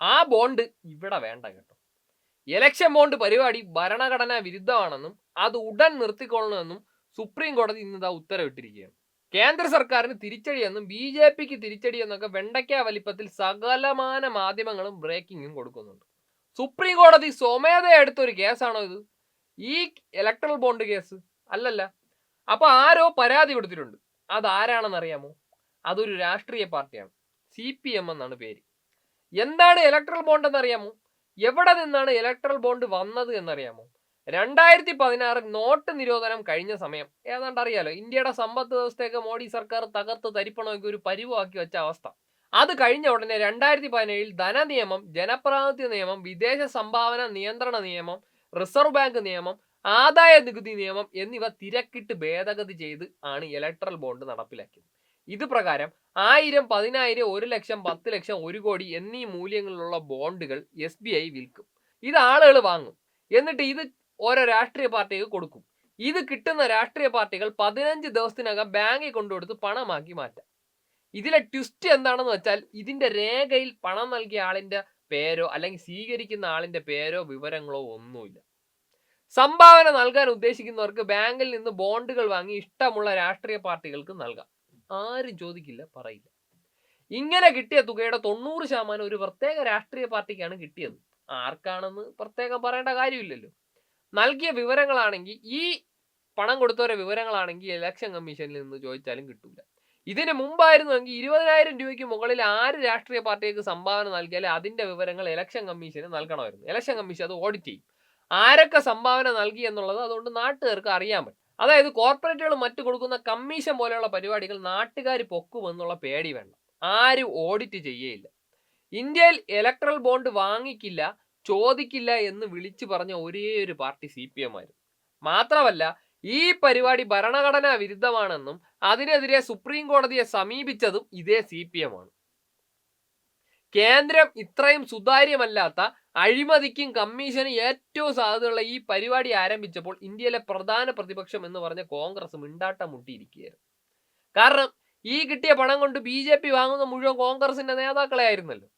ആ ബോണ്ട് ഇവിടെ വേണ്ട കേട്ടോ. എലക്ഷൻ ബോണ്ട് പരിപാടി ഭരണഘടനാ വിരുദ്ധമാണെന്നും അത് ഉടൻ നിർത്തിക്കൊള്ളണമെന്നും സുപ്രീം കോടതി ഇന്ന് ഇതാ ഉത്തരവിട്ടിരിക്കുകയാണ്. കേന്ദ്ര സർക്കാരിന് തിരിച്ചടിയെന്നും ബി ജെ പിക്ക് തിരിച്ചടിയെന്നൊക്കെ വെണ്ടയ്ക്ക വലിപ്പത്തിൽ സകലമാന മാധ്യമങ്ങളും ബ്രേക്കിങ്ങും കൊടുക്കുന്നുണ്ട്. സുപ്രീം കോടതി സ്വമേധയാ എടുത്തൊരു കേസാണോ ഇത്? ഈ ഇലക്ട്രൽ ബോണ്ട് കേസ്? അല്ലല്ല. അപ്പൊ ആരോ പരാതി കൊടുത്തിട്ടുണ്ട്. അത് ആരാണെന്ന് അറിയാമോ അതൊരു രാഷ്ട്രീയ പാർട്ടിയാണ്. സി പി എം എന്നാണ് പേര്. എന്താണ് ഇലക്ട്രൽ ബോണ്ട് എന്നറിയാമോ? എവിടെ നിന്നാണ് ഇലക്ട്രൽ ബോണ്ട് വന്നത് എന്നറിയാമോ? രണ്ടായിരത്തി പതിനാറ് നോട്ട് നിരോധനം കഴിഞ്ഞ സമയം. ഏതാണ്ട് അറിയാലോ ഇന്ത്യയുടെ സമ്പദ് വ്യവസ്ഥയൊക്കെ മോഡി സർക്കാർ തകർത്ത് തരിപ്പണമൊക്കെ ഒരു പരിവാക്കി വെച്ച അവസ്ഥ. അത് കഴിഞ്ഞ ഉടനെ രണ്ടായിരത്തി പതിനേഴിൽ ധനനിയമം ജനപ്രാതിനിധ്യ നിയമം വിദേശ സംഭാവന നിയന്ത്രണ നിയമം റിസർവ് ബാങ്ക് നിയമം ആദായ നികുതി നിയമം എന്നിവ തിരക്കിട്ട് ഭേദഗതി ചെയ്ത് ആണ് ഇലക്ട്രൽ ബോണ്ട് നടപ്പിലാക്കിയത്. ഇത് പ്രകാരം ആയിരം പതിനായിരം ഒരു ലക്ഷം പത്ത് ലക്ഷം ഒരു കോടി എന്നീ മൂല്യങ്ങളിലുള്ള ബോണ്ടുകൾ എസ് ബി ഐ വിൽക്കും. ഇത് ആളുകൾ വാങ്ങും. എന്നിട്ട് ഇത് ഓരോ രാഷ്ട്രീയ പാർട്ടിക്ക് കൊടുക്കും. ഇത് കിട്ടുന്ന രാഷ്ട്രീയ പാർട്ടികൾ പതിനഞ്ച് ദിവസത്തിനകം ബാങ്കിൽ കൊണ്ടുകൊടുത്ത് പണമാക്കി മാറ്റാം. ഇതിലെ ട്വിസ്റ്റ് എന്താണെന്ന് വെച്ചാൽ ഇതിന്റെ രേഖയിൽ പണം നൽകിയ ആളിന്റെ പേരോ അല്ലെങ്കിൽ സ്വീകരിക്കുന്ന ആളിന്റെ പേരോ വിവരങ്ങളോ ഒന്നുമില്ല. സംഭാവന നൽകാൻ ഉദ്ദേശിക്കുന്നവർക്ക് ബാങ്കിൽ നിന്ന് ബോണ്ടുകൾ വാങ്ങി ഇഷ്ടമുള്ള രാഷ്ട്രീയ പാർട്ടികൾക്ക് നൽകാം. ആരും ചോദിക്കില്ല പറയില്ല. ഇങ്ങനെ കിട്ടിയ തുകയുടെ തൊണ്ണൂറ് ശതമാനം ഒരു പ്രത്യേക രാഷ്ട്രീയ പാർട്ടിക്കാണ് കിട്ടിയത്. ആർക്കാണെന്ന് പ്രത്യേകം പറയേണ്ട കാര്യമില്ലല്ലോ. നൽകിയ വിവരങ്ങളാണെങ്കിൽ ഈ പണം കൊടുത്തവരെ വിവരങ്ങളാണെങ്കിൽ ഇലക്ഷൻ കമ്മീഷനിൽ നിന്ന് ചോദിച്ചാലും കിട്ടില്ല ഇതിന് മുമ്പായിരുന്നുവെങ്കിൽ ഇരുപതിനായിരം രൂപയ്ക്ക് മുകളിൽ ആര് രാഷ്ട്രീയ പാർട്ടിക്ക് സംഭാവന നൽകിയാലും അതിന്റെ വിവരങ്ങൾ ഇലക്ഷൻ കമ്മീഷന് നൽകണമായിരുന്നു. ഇലക്ഷൻ കമ്മീഷൻ അത് ഓഡിറ്റ് ചെയ്യും. ആരൊക്കെ സംഭാവന നൽകി എന്നുള്ളത് അതുകൊണ്ട് നാട്ടുകാർക്ക് അറിയാൻ പറ്റും. അതായത് കോർപ്പറേറ്റുകൾ മറ്റു കൊടുക്കുന്ന കമ്മീഷൻ പോലെയുള്ള പരിപാടികൾ നാട്ടുകാർ പൊക്കുമെന്നുള്ള പേടി വേണ്ട. ആരും ഓഡിറ്റ് ചെയ്യേയില്ല. ഇന്ത്യയിൽ ഇലക്ട്രൽ ബോണ്ട് വാങ്ങിക്കില്ല ചോദിക്കില്ല എന്ന് വിളിച്ചു പറഞ്ഞ ഒരേ ഒരു പാർട്ടി സി പി എം ആയിരുന്നു മാത്രമല്ല ഈ പരിപാടി ഭരണഘടനാ വിരുദ്ധമാണെന്നും അതിനെതിരെ സുപ്രീം കോടതിയെ സമീപിച്ചതും ഇതേ സി പി എം ആണ്. കേന്ദ്രം ഇത്രയും സുതാര്യമല്ലാത്ത അഴിമതിക്കും കമ്മീഷനും ഏറ്റവും സാധ്യതയുള്ള ഈ പരിപാടി ആരംഭിച്ചപ്പോൾ ഇന്ത്യയിലെ പ്രധാന പ്രതിപക്ഷം എന്ന് പറഞ്ഞ കോൺഗ്രസ് മിണ്ടാട്ടം മുട്ടിയിരിക്കുകയായിരുന്നു കാരണം ഈ കിട്ടിയ പണം കൊണ്ട് ബി ജെ പി വാങ്ങുന്ന മുഴുവൻ കോൺഗ്രസിന്റെ നേതാക്കളെ ആയിരുന്നല്ലോ.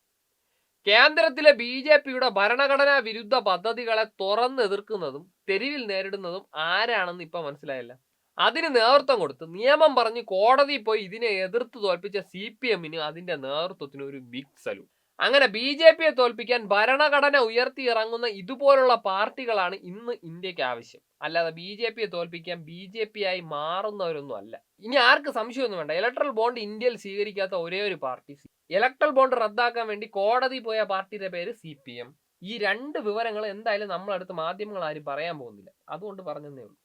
കേന്ദ്രത്തിലെ ബി ജെ പിയുടെ ഭരണഘടനാ വിരുദ്ധ പദ്ധതികളെ തുറന്നെതിർക്കുന്നതും തെരുവിൽ നേരിടുന്നതും ആരാണെന്ന് ഇപ്പൊ മനസ്സിലായല്ല. അതിന് നേതൃത്വം കൊടുത്ത് നിയമം പറഞ്ഞ് കോടതിയിൽ പോയി ഇതിനെ എതിർത്ത് തോൽപ്പിച്ച സി പി എമ്മിന് അതിന്റെ നേതൃത്വത്തിന് ഒരു ബിഗ് സല്യൂട്ട് അങ്ങനെ ബി ജെ പിയെ തോൽപ്പിക്കാൻ ഭരണഘടന ഉയർത്തി ഇറങ്ങുന്ന ഇതുപോലുള്ള പാർട്ടികളാണ് ഇന്ന് ഇന്ത്യയ്ക്ക് ആവശ്യം. അല്ലാതെ ബി ജെ പിയെ തോൽപ്പിക്കാൻ ബി ജെ പി ആയി മാറുന്നവരൊന്നും അല്ല. ഇനി ആർക്ക് സംശയമൊന്നും വേണ്ട. ഇലക്ട്രൽ ബോണ്ട് ഇന്ത്യയിൽ സ്വീകരിക്കാത്ത ഒരേ ഒരു പാർട്ടി ഇലക്ട്രൽ ബോണ്ട് റദ്ദാക്കാൻ വേണ്ടി കോടതി പോയ പാർട്ടിയുടെ പേര് സി പി എം. ഈ രണ്ട് വിവരങ്ങൾ എന്തായാലും നമ്മളടുത്ത് മാധ്യമങ്ങൾ ആരും പറയാൻ പോകുന്നില്ല. അതുകൊണ്ട് പറഞ്ഞതേ ഉള്ളൂ.